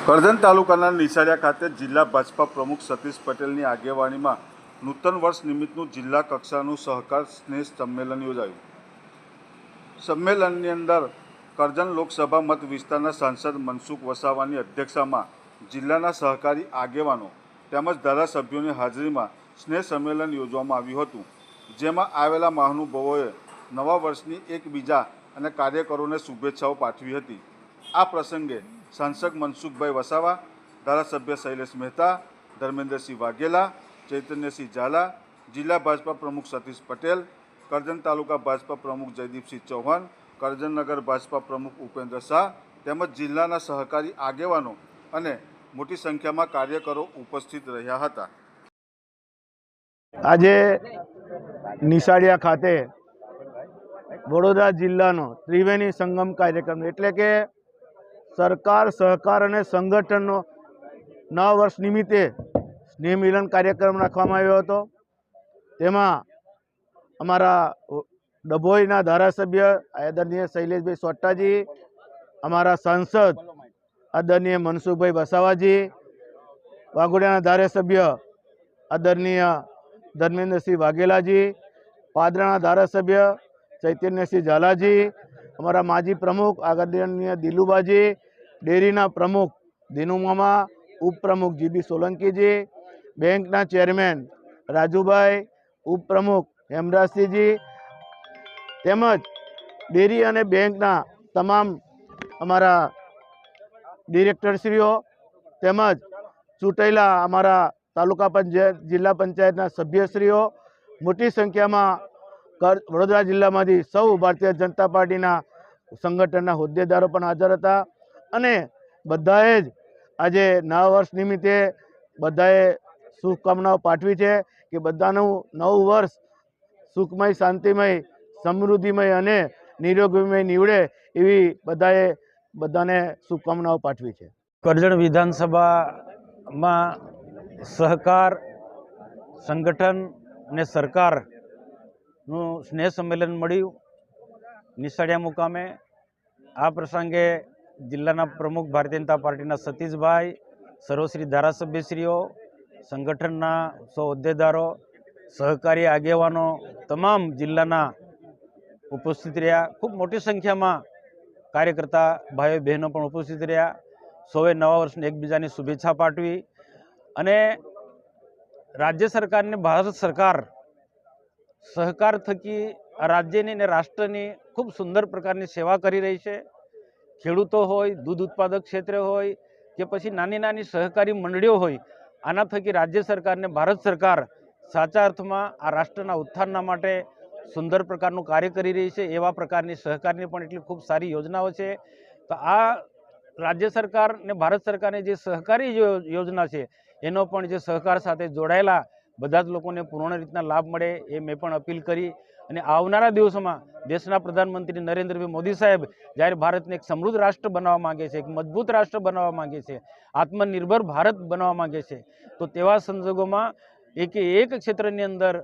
કરજણ તાલુકાના નિશાળિયા ખાતે જિલ્લા ભાજપા પ્રમુખ સતીશ પટેલની આગેવાનીમાં નૂતન વર્ષ નિમિત્તનું જિલ્લા કક્ષાનું સહકાર સ્નેહ સંમેલન યોજાયું. સંમેલનની અંદર કરજણ લોકસભા મત વિસ્તારના સાંસદ મનસુખ વસાવાની અધ્યક્ષતામાં જિલ્લાના સહકારી આગેવાનો તેમજ ધારાસભ્યોની હાજરીમાં સ્નેહ સંમેલન યોજવામાં આવ્યું હતું. જેમાં આવેલા મહાનુભાવોએ નવા વર્ષની એકબીજા અને કાર્યકરોને શુભેચ્છાઓ પાઠવી હતી. આ પ્રસંગે સાંસદ મનસુખભાઈ વસાવા, ધારાસભ્ય શૈલેષ મહેતા, ધર્મેન્દ્રસિંહ વાઘેલા, ચૈતન્યસિંહ ઝાલા, જિલ્લા ભાજપા પ્રમુખ સતીશ પટેલ, કરજણ તાલુકા ભાજપા પ્રમુખ જયદીપસિંહ ચૌહાણ કરજણનગર ભાજપા પ્રમુખ ઉપેન્દ્ર શાહ તેમજ જિલ્લાના સહકારી આગેવાનો અને મોટી સંખ્યામાં કાર્યકરો ઉપસ્થિત રહ્યા હતા. આજે નિશાળિયા ખાતે વડોદરા જિલ્લાનો ત્રિવેણી સંગમ કાર્યક્રમ, એટલે કે સરકાર, સહકાર અને સંગઠનનો નવ વર્ષ નિમિત્તે સ્નેહ કાર્યક્રમ રાખવામાં આવ્યો હતો. તેમાં અમારા ડભોઈના ધારાસભ્ય આદરણીય શૈલેષભાઈ સોટ્ટાજી અમારા સાંસદ આદરણીય મનસુખભાઈ વસાવાજી, વાઘોડિયાના ધારાસભ્ય આદરણીય ધર્મેન્દ્રસિંહ વાઘેલાજી, પાદરાના ધારાસભ્ય ચૈતન્યસિંહ ઝાલાજી અમારા માજી પ્રમુખ આદરણીય દિલુબાજી, ડેરીના પ્રમુખ દિનુમામા ઉપપ્રમુખ જીબી સોલંકીજી, બેંકના ચેરમેન રાજુભાઈ, ઉપપ્રમુખ હેમરાજસિંહજી તેમજ ડેરી અને બેંકના તમામ અમારા ડિરેક્ટરશ્રીઓ તેમજ ચૂંટાયેલા અમારા તાલુકા પંચાયત, જિલ્લા પંચાયતના સભ્યશ્રીઓ મોટી સંખ્યામાં વડોદરા જિલ્લામાંથી સૌ ભારતીય જનતા પાર્ટીના સંગઠનના હોદ્દેદારો પણ હાજર હતા અને બધાએ જ આજે નવા વર્ષ નિમિત્તે બધાએ શુભકામનાઓ પાઠવી છે કે બધાનું નવું વર્ષ સુખમય, શાંતિમય, સમૃદ્ધિમય અને નિરોગીમય નીવડે એવી બધાએ બધાને શુભકામનાઓ પાઠવી છે. કરજણ વિધાનસભામાં સહકાર સંગઠન અને સરકારનું સ્નેહ સંમેલન મળ્યું. નિશાળિયા મુકામે આ પ્રસંગે જિલ્લાના પ્રમુખ ભારતીય જનતા પાર્ટીના સતીશભાઈ, સર્વશ્રી ધારાસભ્યશ્રીઓ, સંગઠનના સૌ હોદ્દેદારો સહકારી આગેવાનો તમામ જિલ્લાના ઉપસ્થિત રહ્યા. ખૂબ મોટી સંખ્યામાં કાર્યકર્તા ભાઈઓ બહેનો પણ ઉપસ્થિત રહ્યા. સૌએ નવા વર્ષની એકબીજાની શુભેચ્છા પાઠવી અને રાજ્ય સરકારને, ભારત સરકાર સહકાર થકી રાજ્યની અને રાષ્ટ્રની ખૂબ સુંદર પ્રકારની સેવા કરી રહી છે. ખેડૂતો હોય, દૂધ ઉત્પાદક ક્ષેત્રે હોય કે પછી નાની નાની સહકારી મંડળીઓ હોય, આના થકી રાજ્ય સરકારને ભારત સરકાર સાચા અર્થમાં આ રાષ્ટ્રના ઉત્થાનના માટે સુંદર પ્રકારનું કાર્ય કરી રહી છે. એવા પ્રકારની સહકારની પણ એટલી ખૂબ સારી યોજનાઓ છે. તો આ રાજ્ય સરકાર ને ભારત સરકારની જે સહકારી યોજના છે, એનો પણ જે સહકાર સાથે જોડાયેલા બધા જ લોકોને પૂર્ણ રીતના લાભ મળે એ મેં પણ અપીલ કરી. અને આવનારા દિવસોમાં દેશના પ્રધાનમંત્રી નરેન્દ્રભાઈ મોદી સાહેબ જ્યારે ભારતને એક સમૃદ્ધ રાષ્ટ્ર બનાવવા માગે છે, એક મજબૂત રાષ્ટ્ર બનાવવા માંગે છે, આત્મનિર્ભર ભારત બનાવવા માંગે છે, તો તેવા સંજોગોમાં એકે એક ક્ષેત્રની અંદર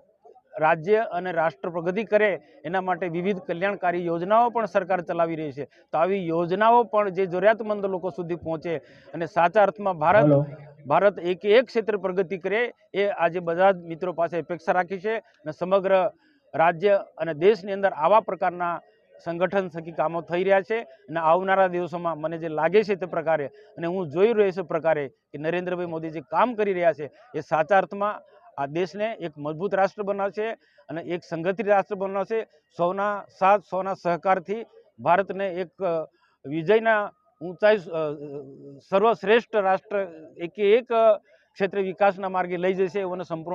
રાજ્ય અને રાષ્ટ્ર પ્રગતિ કરે એના માટે વિવિધ કલ્યાણકારી યોજનાઓ પણ સરકાર ચલાવી રહી છે. તો આવી યોજનાઓ પણ જે જરૂરિયાતમંદ લોકો સુધી પહોંચે અને સાચા અર્થમાં ભારત ભારત એક એક ક્ષેત્રે પ્રગતિ કરે એ આજે બધા જ મિત્રો પાસે અપેક્ષા રાખી છે અને સમગ્ર રાજ્ય અને દેશની અંદર આવા પ્રકારના સંગઠન થકી કામો થઈ રહ્યા છે અને આવનારા દિવસોમાં મને જે લાગે છે તે પ્રકારે અને હું જોઈ રહ્યો છું પ્રકારે કે નરેન્દ્રભાઈ મોદી જે કામ કરી રહ્યા છે એ સાચા અર્થમાં આ દેશને એક મજબૂત રાષ્ટ્ર બનાવશે અને એક સંગઠિત રાષ્ટ્ર બનાવશે. સૌના સાથ, સૌના સહકારથી ભારતને એક વિજયના ઊંચાઈ સર્વશ્રેષ્ઠ રાષ્ટ્ર એકે એક ક્ષેત્રે વિકાસના માર્ગે લઈ જશે એવો સંપૂર્ણ